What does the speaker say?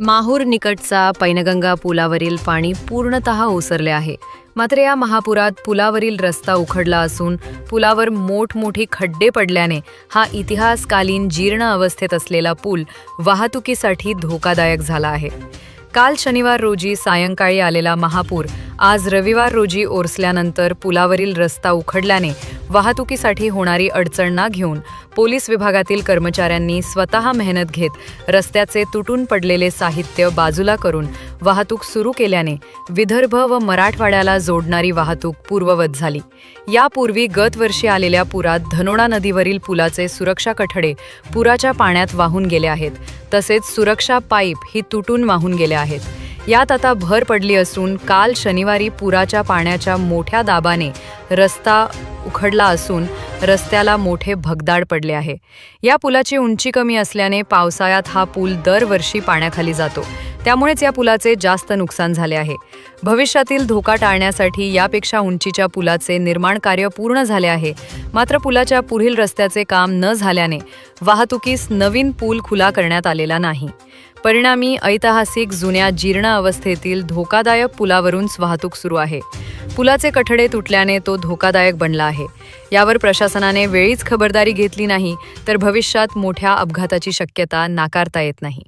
माहूर निकटचा पैनगंगा पुलावरील पाणी पूर्णतः ओसरले आहे. मात्र या महापुरात पुलावरील रस्ता उखडला असून पुलावर मोठमोठी खड्डे पडल्याने हा इतिहासकालीन जीर्ण अवस्थेत असलेला पूल वाहतुकीसाठी धोकादायक झाला आहे. काल शनिवार रोजी सायंकाळी आलेला महापूर आज रविवार रोजी ओरसल्यानंतर पुलावरील रस्ता उखडल्याने वाहतुकीसाठी होणारी अडचण ना घेऊन पोलीस विभागातील कर्मचाऱ्यांनी स्वतः मेहनत घेत रस्त्याचे तुटून पडलेले साहित्य बाजूला करून वाहतूक सुरू केल्याने विदर्भ व मराठवाड्याला जोडणारी वाहतूक पूर्ववत झाली. यापूर्वी गतवर्षी आलेल्या पुरात धनोडा नदीवरील पुलाचे सुरक्षा कठडे पुराच्या पाण्यात वाहून गेले आहेत. तसेच सुरक्षा पाईप ही तुटून वाहून गेल्या आहेत. यात आता भर पडली असून काल शनिवारी पुराच्या पाण्याच्या मोठ्या दाबाने रस्ता उखडला असून रस्त्याला मोठे भगदाड पडले आहे. या पुलाची उंची कमी असल्याने पावसाळ्यात हा पूल दरवर्षी पाण्याखाली जातो. त्यामुळेच या पुलाचे जास्त नुकसान झाले आहे. भविष्यातील धोका टाळण्यासाठी यापेक्षा उंचीच्या पुलाचे निर्माण कार्य पूर्ण झाले आहे. मात्र पुलाच्या पुढील रस्त्याचे काम न झाल्याने वाहतुकीस नवीन पूल खुला करण्यात आलेला नाही. परिणामी ऐतिहासिक जुन्या जीर्ण अवस्थेतील धोकादायक पुलावरूनच वाहतूक सुरू आहे. पुलाचे कठडे तुटल्याने तो धोकादायक बनला आहे. यावर प्रशासनाने वेळीच खबरदारी घेतली नाही तर भविष्यात मोठ्या अपघाताची शक्यता नाकारता येत नाही.